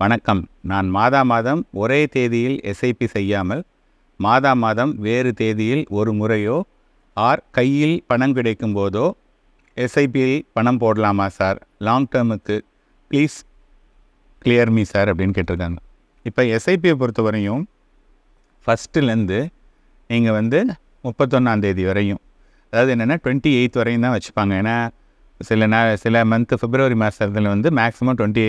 வணக்கம். நான் மாதா மாதம் ஒரே தேதியில் எஸ்ஐபி செய்யாமல் மாதா மாதம் வேறு தேதியில் ஒரு முறையோ ஆர் கையில் பணம் கிடைக்கும் போதோ எஸ்ஐபியில் பணம் போடலாமா சார்? லாங் டேர்முக்கு ப்ளீஸ் கிளியர் மீ சார் அப்படின்னு கேட்டிருக்காங்க. இப்போ எஸ்ஐபியை பொறுத்தவரையும் ஃபஸ்ட்டுலேருந்து நீங்கள் வந்து முப்பத்தொன்னாந்தேதி வரையும் அதாவது என்னென்னா டுவெண்ட்டி எயித் வரையும் தான் வச்சுப்பாங்க. ஏன்னா சில நா சில மந்த்து பிப்ரவரி மாதத்தில் வந்து maximum twenty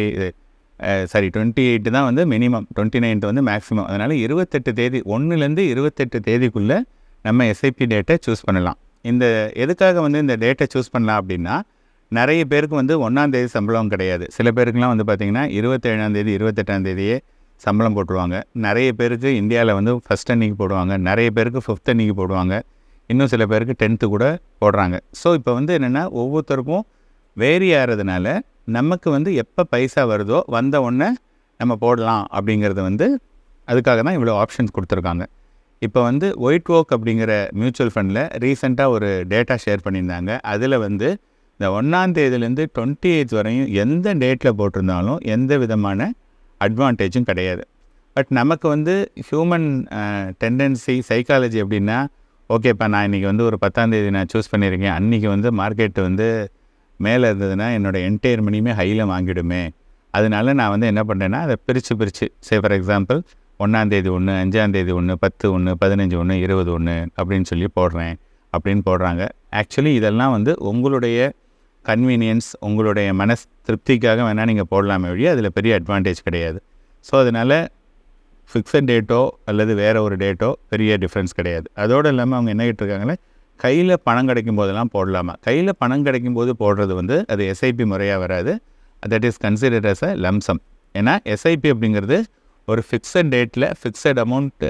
sorry twenty eight தான் வந்து மினிமம் டுவெண்ட்டி நைன்த்து வந்து மேக்ஸிமம் அதனால் இருபத்தெட்டு தேதி ஒன்றுலேருந்து இருபத்தெட்டு தேதிக்குள்ளே நம்ம எஸ்ஐபி டேட்டை சூஸ் பண்ணலாம். இந்த எதுக்காக வந்து இந்த டேட்டை சூஸ் பண்ணலாம் அப்படின்னா நிறைய பேருக்கு வந்து ஒன்றாந்தேதி சம்பளம் கிடையாது. சில பேருக்குலாம் வந்து பார்த்திங்கன்னா இருபத்தேழாந்தேதி இருபத்தெட்டாந்தேதியே சம்பளம் போட்டுருவாங்க. நிறைய பேருக்கு இந்தியாவில் வந்து ஃபஸ்ட் அன்னைக்கு போடுவாங்க. நிறைய பேருக்கு ஃபிஃப்த் அன்னைக்கு போடுவாங்க. இன்னும் சில பேருக்கு டென்த்து கூட போடுறாங்க. ஸோ இப்போ வந்து என்னென்னா ஒவ்வொருத்தருக்கும் வேரி ஆகிறதுனால நமக்கு வந்து எப்போ பைசா வருதோ வந்த உடனே நம்ம போடலாம் அப்படிங்கிறது வந்து அதுக்காக தான் இவ்வளோ ஆப்ஷன்ஸ் கொடுத்துருக்காங்க. இப்போ வந்து ஒயிட் ஓக் அப்படிங்கிற மியூச்சுவல் ஃபண்டில் ரீசெண்டாக ஒரு டேட்டா ஷேர் பண்ணியிருந்தாங்க. அதில் வந்து இந்த ஒன்றாந்தேதியிலேருந்து டுவெண்ட்டி எயித் வரையும் எந்த டேட்டில் போட்டிருந்தாலும் எந்த விதமான அட்வான்டேஜும் கிடையாது. பட் நமக்கு வந்து ஹியூமன் டெண்டன்சி சைக்காலஜி எப்படின்னா ஓகேப்பா நான் இன்றைக்கி வந்து ஒரு பத்தாந்தேதி நான் சூஸ் பண்ணியிருக்கேன். அன்றைக்கி வந்து மார்க்கெட்டு வந்து மேலே இருந்ததுன்னா என்னோடய என்டையர் மணியுமே ஹையில் வாங்கிடுமே. அதனால நான் வந்து என்ன பண்ணுறேன்னா அதை பிரித்து பிரித்து சே ஃபார் எக்ஸாம்பிள் ஒன்றாந்தேதி ஒன்று அஞ்சாந்தேதி ஒன்று பத்து ஒன்று பதினஞ்சு ஒன்று இருபது ஒன்று அப்படின்னு சொல்லி போடுறேன். அப்படின்னு போடுறாங்க. ஆக்சுவலி இதெல்லாம் வந்து உங்களுடைய கன்வீனியன்ஸ் உங்களுடைய மனஸ் திருப்திக்காக வேணால் நீங்கள் போடலாமே வழி அதில் பெரிய அட்வான்டேஜ் கிடையாது. ஸோ அதனால் ஃபிக்ஸட் டேட்டோ அல்லது வேறு ஒரு டேட்டோ பெரிய டிஃப்ரென்ஸ் கிடையாது. அதோடு இல்லாமல் அவங்க என்ன கேட்டிருக்காங்களே கையில் பணம் கிடைக்கும் போதெல்லாம் போடலாமா? கையில் பணம் கிடைக்கும் போது போடுறது வந்து அது எஸ்ஐபி முறையாக வராது. That is considered as a lump sum ஏன்னா எஸ்ஐபி அப்படிங்கிறது ஒரு ஃபிக்ஸட் டேட்டில் ஃபிக்ஸட் அமௌண்ட்டு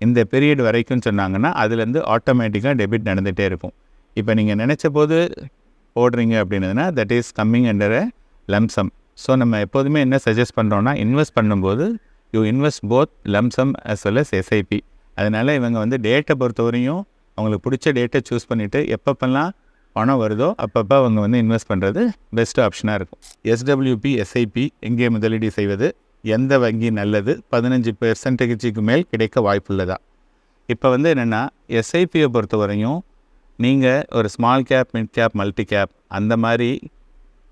இந்த பீரியட் வரைக்கும் சொன்னாங்கன்னா அதுலேருந்து ஆட்டோமேட்டிக்காக டெபிட் நடந்துகிட்டே இருக்கும். இப்போ நீங்கள் நினச்ச போது போடுறீங்க அப்படின்னதுன்னா that is coming under a lump sum so நம்ம எப்போதுமே என்ன சஜஸ்ட் பண்ணுறோன்னா இன்வெஸ்ட் பண்ணும்போது you invest both lump sum as well as SIP அதனால் இவங்க வந்து டேட்டை பொறுத்தவரையும் அவங்களுக்கு பிடிச்ச டேட்டை சூஸ் பண்ணிவிட்டு எப்பப்பெல்லாம் பணம் வருதோ அப்பப்போ அவங்க வந்து இன்வெஸ்ட் பண்ணுறது பெஸ்ட் ஆப்ஷனாக இருக்கும். எஸ்டபிள்யூபி எஸ்ஐபி எங்கே முதலீடு செய்வது எந்த வங்கி நல்லது பதினஞ்சு பெர்சன்டேஜுக்கு மேல் கிடைக்க வாய்ப்புள்ளதா இப்போ வந்து என்னென்னா எஸ்ஐபியை பொறுத்தவரையும் நீங்கள் ஒரு small cap mid cap multi cap அந்த மாதிரி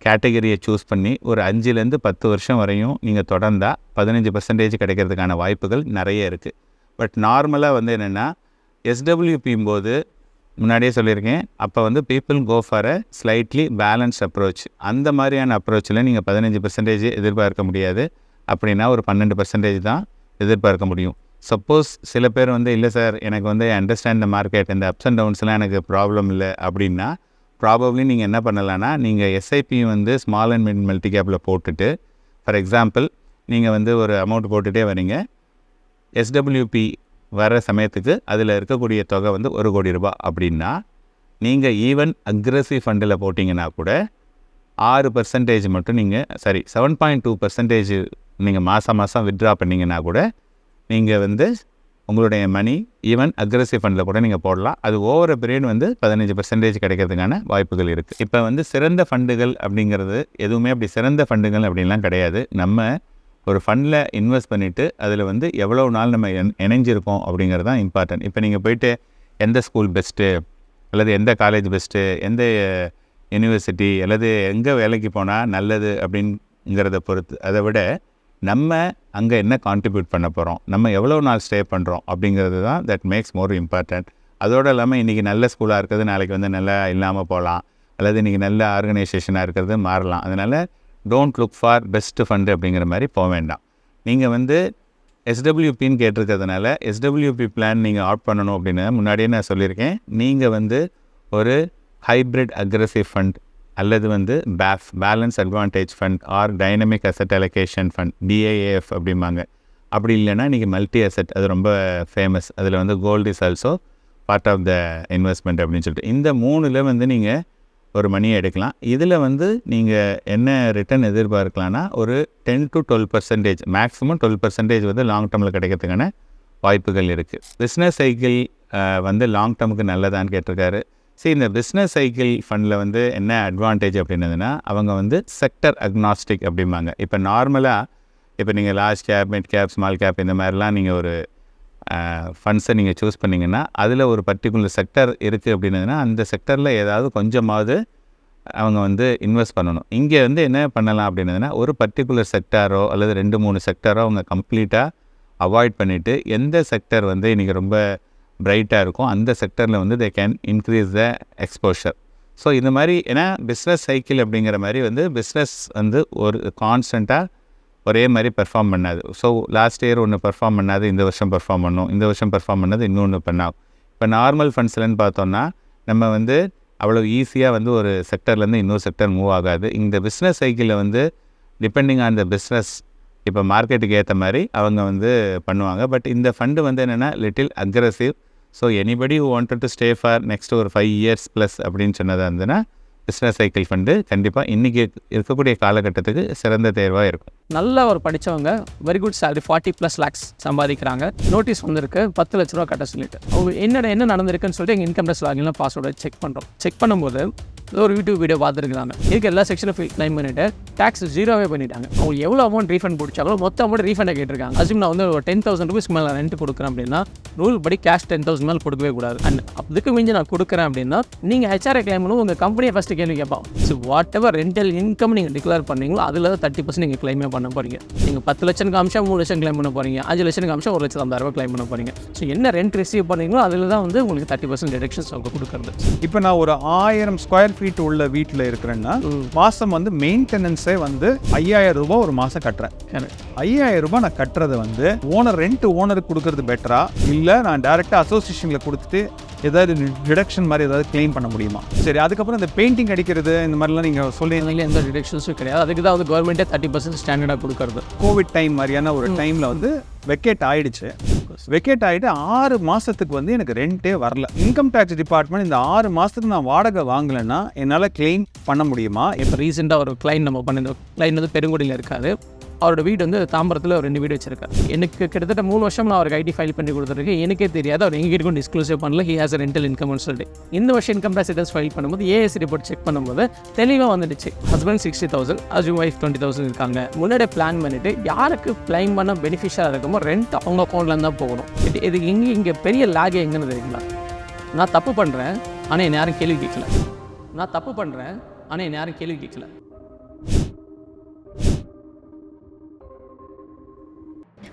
கேட்டகரியை சூஸ் பண்ணி ஒரு அஞ்சுலேருந்து பத்து வருஷம் வரையும் நீங்கள் தொடர்ந்தால் பதினஞ்சு பர்சன்டேஜ் கிடைக்கிறதுக்கான வாய்ப்புகள் நிறைய இருக்குது பட் நார்மலாக வந்து என்னென்னா எஸ்டபிள்யூபியும் போது முன்னாடியே சொல்லியிருக்கேன். அப்போ வந்து people go for a slightly balance approach அந்த மாதிரியான அப்ரோச்சில் நீங்கள் பதினஞ்சு பர்சன்டேஜ் எதிர்பார்க்க முடியாது. அப்படின்னா ஒரு பன்னெண்டு பர்சன்டேஜ் தான் எதிர்பார்க்க முடியும். சப்போஸ் சில பேர் வந்து இல்லை சார் எனக்கு வந்து அண்டர்ஸ்டாண்ட் த மார்க்கெட் இந்த அப்ஸ் அண்ட் டவுன்ஸ்லாம் எனக்கு ப்ராப்ளம் இல்லை. அப்படின்னா ப்ராபப்ளி நீங்கள் என்ன பண்ணலான்னா நீங்கள் எஸ்ஐபி வந்து ஸ்மால் அண்ட் மிட் மல்டி கேப்பில் போட்டுட்டு ஃபார் எக்ஸாம்பிள் நீங்கள் வந்து ஒரு அமௌண்ட் போட்டுகிட்டே வரீங்க எஸ்டபிள்யூபி வர சமயத்துக்கு அதில் இருக்கக்கூடிய தொகை வந்து ஒரு கோடி ரூபாய். அப்படின்னா நீங்கள் ஈவன் அக்ரஸிவ் ஃபண்டில் போட்டிங்கன்னா கூட ஆறு பர்சன்டேஜ் மட்டும் நீங்கள் sorry seven point two percentage நீங்கள் மாதம் மாதம் வித்ட்ரா பண்ணிங்கன்னா கூட நீங்கள் வந்து உங்களுடைய மணி ஈவன் அக்ரஸிவ் ஃபண்டில் கூட நீங்கள் போடலாம். அது ஓவர பீரியட் வந்து பதினஞ்சு பர்சன்டேஜ் கிடைக்கிறதுக்கான வாய்ப்புகள் இருக்குது இப்போ வந்து சிறந்த ஃபண்டுகள் அப்படிங்கிறது எதுவுமே அப்படி சிறந்த ஃபண்டுகள் அப்படின்லாம் கிடையாது. நம்ம ஒரு ஃபண்டில் இன்வெஸ்ட் பண்ணிவிட்டு அதில் வந்து எவ்வளோ நாள் நம்ம இணைஞ்சிருக்கோம் அப்படிங்கிறது தான் இம்பார்ட்டன்ட் இப்போ நீங்கள் போயிட்டு எந்த ஸ்கூல் பெஸ்ட்டு அல்லது எந்த காலேஜ் பெஸ்ட்டு எந்த யூனிவர்சிட்டி அல்லது எங்கே வேலைக்கு போனால் நல்லது அப்படிங்கிறத பொறுத்து அதை விட நம்ம அங்கே என்ன கான்ட்ரிபியூட் பண்ண போகிறோம் நம்ம எவ்வளோ நாள் ஸ்டே பண்ணுறோம் அப்படிங்கிறது தான் தட் மேக்ஸ் மோர் இம்பார்ட்டன்ட் அதோடு இல்லாமல் இன்றைக்கி நல்ல ஸ்கூலாக இருக்கிறது நாளைக்கு வந்து நல்லா இல்லாமல் போகலாம் அல்லது இன்றைக்கி நல்ல ஆர்கனைசேஷனாக இருக்கிறது மாறலாம். அதனால் don't look for best fund அப்படிங்கிற மாதிரி போக வேண்டாம். நீங்கள் வந்து எஸ்டபிள்யூபின்னு கேட்டிருக்கிறதுனால எஸ்டபிள்யூபி பிளான் நீங்கள் ஆட் பண்ணணும் அப்படின்னு முன்னாடியே நான் சொல்லியிருக்கேன். நீங்கள் வந்து ஒரு ஹைப்ரிட் அக்ரஸிவ் ஃபண்ட் அல்லது வந்து BAF balance advantage fund or dynamic asset allocation fund DAAF அப்படிம்பாங்க. அப்படி இல்லைன்னா இன்றைக்கி மல்டி அசெட் அது ரொம்ப ஃபேமஸ் அதில் வந்து gold is also part of the investment அப்படின்னு சொல்லிட்டு. இந்த மூணில் வந்து நீங்கள் ஒரு மணியை எடுக்கலாம். இதில் வந்து நீங்கள் என்ன ரிட்டர்ன் எதிர்பார்க்கலான்னா ஒரு ten to twelve percentage maximum twelve percentage வந்து லாங் டேர்மில் கிடைக்கிறதுக்கான வாய்ப்புகள் இருக்குது பிஸ்னஸ் சைக்கிள் வந்து லாங் டேர்முக்கு நல்லதான்னு கேட்டிருக்காரு. சரி இந்த பிஸ்னஸ் சைக்கிள் ஃபண்டில் வந்து என்ன அட்வான்டேஜ் அப்படின்னதுன்னா அவங்க வந்து செக்டர் அக்னாஸ்டிக் அப்படிம்பாங்க. இப்போ நார்மலாக இப்போ நீங்கள் large cap mid cap small cap இந்த மாதிரிலாம் நீங்கள் ஒரு ஃபண்ட்ஸை நீங்கள் சூஸ் பண்ணிங்கன்னா அதில் ஒரு பர்டிகுலர் செக்டர் இருக்குது அப்படின்னதுன்னா அந்த செக்டரில் ஏதாவது கொஞ்சமாவது அவங்க வந்து இன்வெஸ்ட் பண்ணணும். இங்கே வந்து என்ன பண்ணலாம் அப்படின்னதுன்னா ஒரு பர்டிகுலர் செக்டாரோ அல்லது ரெண்டு மூணு செக்டாரோ அவங்க கம்ப்ளீட்டாக அவாய்ட் பண்ணிவிட்டு எந்த செக்டர் வந்து இன்றைக்கி ரொம்ப பிரைட்டாக இருக்கும் அந்த செக்டரில் வந்து they can increase the exposure so இந்த மாதிரி ஏன்னா பிஸ்னஸ் சைக்கிள் அப்படிங்கிற மாதிரி வந்து பிஸ்னஸ் வந்து ஒரு கான்ஸ்டண்ட்டாக ஒரே மாதிரி பெர்ஃபார்ம் பண்ணாது. ஸோ லாஸ்ட் இயர் ஒன்று பெர்ஃபார்ம் பண்ணாது இந்த வருஷம் பெர்ஃபார்ம் பண்ணும். இந்த வருஷம் பெர்ஃபார்ம் பண்ணது இன்னொன்று பண்ணாகும் இப்போ நார்மல் ஃபண்ட்ஸ்லன்னு பார்த்தோம்னா நம்ம வந்து அவ்வளோ ஈஸியாக வந்து ஒரு செக்டர்லேருந்து இன்னொரு செக்டர் மூவ் ஆகாது. இந்த பிஸ்னஸ் சைக்கிளில் வந்து டிபெண்டிங் ஆன் த பிஸ்னஸ் இப்போ மார்க்கெட்டுக்கு ஏற்ற மாதிரி அவங்க வந்து பண்ணுவாங்க. பட் இந்த ஃபண்டு வந்து என்னென்னா little aggressive so anybody wanted to stay for next ஒரு ஃபைவ் இயர்ஸ் ப்ளஸ் அப்படின்னு சொன்னதாக இருந்ததுன்னா பிஸ்னஸ் சைக்கிள் ஃபண்டு கண்டிப்பாக இன்றைக்கி இருக்கக்கூடிய காலகட்டத்துக்கு சிறந்த தேர்வாக இருக்கும். நல்ல ஒரு படித்தவங்க very good salary forty plus lakhs சம்பாதிக்கிறாங்க. நோட்டீஸ் வந்திருக்கு பத்து லட்ச ரூபா கட்ட சொல்லிட்டு. அவங்க என்ன என்ன நடந்திருக்குன்னு சொல்லிட்டு எங்கள் இன்கம் டேக்ஸ் லாகின்ல பாஸ்வேர்டை செக் பண்ணுறோம் செக் பண்ணும்போது ஒரு யூடியூப் வீடியோ பார்த்துருக்காங்க இதுக்கு எல்லா செக்ஷனும் க்ளைம் பண்ணிட்டு டேக்ஸ் ஜீரோவே பண்ணிட்டாங்க. அவங்க எவ்வளோ அமௌண்ட் ரீஃபண்ட் பிடிச்சாலும் மொத்த அமௌண்ட் ரீஃபண்டை கேட்டிருக்காங்க. அசிம் நான் வந்து ஒரு டென் தௌசண்ட் ருபீஸ் மேலே ரெண்ட் கொடுக்குறேன் அப்படின்னா ரூல் படி கேஷ் டென் தௌசண்ட் மேலே கொடுக்கவே கூடாது. அண்ட் அதுக்கு மிஞ்சி நான் கொடுக்குறேன் அப்படின்னா நீங்கள் ஹெச்ஆர்ஐ கிளைம் பண்ணும் உங்கள் கம்பெனியை ஃபஸ்ட்டு கேள்வி கேட்பான் so whatever rental income நீங்கள் டிக்ளேர் பண்ணீங்களோ அதில் தான் தேர்ட்டி பர்சன்ட் நீங்கள் கிளைமே பண்ண போகிறீங்க நீங்கள் பத்து லட்சம் காமிச்சா மூணு லட்சம் கிளைம் பண்ண போகிறீங்க அஞ்சு லட்சம் காமிச்சா ஒரு லட்சம் ஐம்பதாயிரம் கிளைம் பண்ண போகிறீங்க ஸோ என்ன ரெண்ட் ரிசீவ் பண்ணீங்களோ அதில் தான் வந்து உங்களுக்கு தேர்ட்டி பர்சன்ட் டிடக்ஷன்ஸ் அவங்க கொடுக்குறது. இப்போ நான் ஒரு ஆயிரம் ஸ்கொயர் ஃபீட் உள்ள வீட்டில் இருக்கிறேன்னா மாதம் வந்து மெயின்டெனன்ஸே வந்து ஐயாயிரம் ரூபாய் ஒரு மாதம் கட்டுறேன். ஐயாயிரம் ரூபாய் நான் கட்டுறதை வந்து ஓனர் ரெண்ட் ஓனருக்கு கொடுக்கறது பெட்டரா இல்லை நான் டேரெக்டாக அசோசியேஷனில் கொடுத்துட்டு ஏதாவது டிடக்ஷன் மாதிரி ஏதாவது க்ளைம் பண்ண முடியுமா? சரி அதுக்கப்புறம் இந்த பெயிண்டிங் அடிக்கிறது இந்த மாதிரிலாம் நீங்கள் சொல்லி அதில் எந்த டிடக்ஷன்ஸும் கிடையாது. அதுக்கு தான் வந்து கவர்மெண்ட்டே தேர்ட்டி பர்சன்ட் ஸ்டாண்டர்டாக கொடுக்குறது. கோவிட் டைம் மாதிரியான ஒரு டைமில் வந்து வெக்கேட் ஆயிடுச்சு. வெக்கேட் ஆகிட்டு ஆறு மாதத்துக்கு வந்து எனக்கு ரெண்டே வரல. இன்கம் டேக்ஸ் டிபார்ட்மெண்ட் இந்த ஆறு மாதத்துக்கு நான் வாடகை வாங்கலைன்னா என்னால் கிளைம் பண்ண முடியுமா? இப்போ ரீசெண்டாக ஒரு கிளைண்ட் நம்ம பண்ணியிருந்தோம் கிளைண்ட் வந்து பெருங்குடியில் இருக்காது அவரோட வீடு வந்து தாம்பரத்தில் ஒரு ரெண்டு வீடு வச்சிருக்காரு. எனக்கு கிட்டத்தட்ட மூணு வருஷம் நான் அவருக்கு ஐடி ஃபைல் பண்ணி கொடுத்துருக்கேன். எனக்கே தெரியாது. அவர் எங்கேயும் டிஸ்க்ளோசிவ் பண்ணல. ஹி ஹாஸ் ரெண்டல் இன்கம்னு சொல்லிட்டு இந்த வருஷம் இன்கம் டேக்ஸ் ரிட்டர்ன்ஸ் ஃபைல் பண்ணும்போது ஏஎஸ் ரிப்போர்ட் செக் பண்ணும்போது தெளிவாக வந்துடுச்சு. ஹஸ்பண்ட் சிக்ஸ்டி தௌசண்ட் அஜு ஒய்ஃப் டுவெண்ட்டி தௌசண்ட் இருக்காங்க. முன்னாடியே பிளான் பண்ணிட்டு யாருக்கு கிளைம் பண்ண பெனிஃபிஷியலாக இருக்குமோ ரெண்ட் அவங்க அக்கௌண்ட்லேருந்து தான் போகணும். இது இது இங்கே இங்கே பெரிய லேக் எங்கன்னு தெரியுங்களா? நான் தப்பு பண்ணுறேன் ஆனால் என்னை யாரும் கேள்வி கேட்கல. நான் தப்பு பண்ணுறேன் ஆனால் என்னை யாரும் கேள்வி கேட்கல.